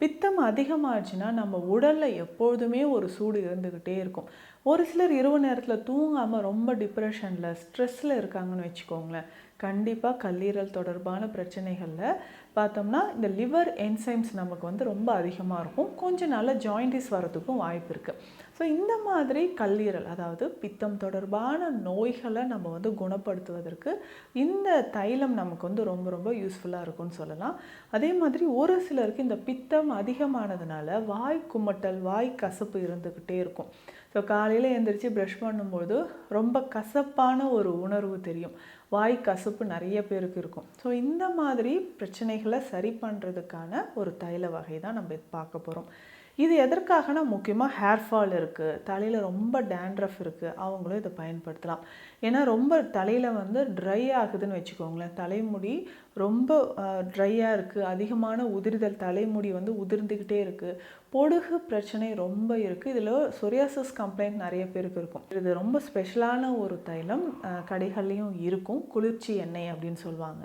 பித்தம் அதிகமாச்சுன்னா நம்ம உடலில் எப்பொழுதுமே ஒரு சூடு இருந்துக்கிட்டே இருக்கும். ஒரு சிலர் இரவு நேரத்தில் தூங்காமல் ரொம்ப டிப்ரெஷனில் ஸ்ட்ரெஸ்ஸில் இருக்காங்கன்னு வச்சுக்கோங்களேன். கண்டிப்பாக கல்லீரல் தொடர்பான பிரச்சனைகளில் பார்த்தோம்னா இந்த லிவர் என்சைம்ஸ் நமக்கு வந்து ரொம்ப அதிகமாக இருக்கும். கொஞ்ச நாளில் ஜாயிண்டிஸ் வரதுக்கும் வாய்ப்பு இருக்குது ஸோ இந்த மாதிரி கல்லீரல் அதாவது பித்தம் தொடர்பான நோய்களை நம்ம வந்து குணப்படுத்துவதற்கு இந்த தைலம் நமக்கு வந்து ரொம்ப ரொம்ப யூஸ்ஃபுல்லாக இருக்கும்னு சொல்லலாம். அதே மாதிரி ஒரு சிலருக்கு இந்த பித்தம் அதிகமானதுனால வாய் குமட்டல் வாய் கசப்பு இருந்துக்கிட்டே இருக்கும். ஸோ காலையில் எழுந்திரிச்சு ப்ரஷ் பண்ணும்போது ரொம்ப கசப்பான ஒரு உணர்வு தெரியும். வாய் கசப்பு நிறைய பேருக்கு இருக்கும். ஸோ இந்த மாதிரி பிரச்சனைகளை சரி பண்ணுறதுக்கான ஒரு தைல வகை தான் நம்ம பார்க்க போகிறோம் இது எதற்காகனா முக்கியமாக ஹேர் ஃபால் இருக்குது தலையில் ரொம்ப டேண்ட்ரஃப் இருக்குது அவங்களும் இதை பயன்படுத்தலாம். ஏன்னா ரொம்ப தலையில் வந்து ட்ரை ஆகுதுன்னு வச்சுக்கோங்களேன் தலைமுடி ரொம்ப ட்ரையாக இருக்குது அதிகமான உதிர்தல் தலைமுடி வந்து உதிர்ந்துக்கிட்டே இருக்குது பொடுகு பிரச்சனை ரொம்ப இருக்குது இதில் சொரியாசஸ் கம்ப்ளைண்ட் நிறைய பேருக்கு இருக்கும். இது ரொம்ப ஸ்பெஷலான ஒரு தைலம் கடைகள்லேயும் கடைகள்லையும் இருக்கும் குளிர்ச்சி எண்ணெய் அப்படின்னு சொல்லுவாங்க.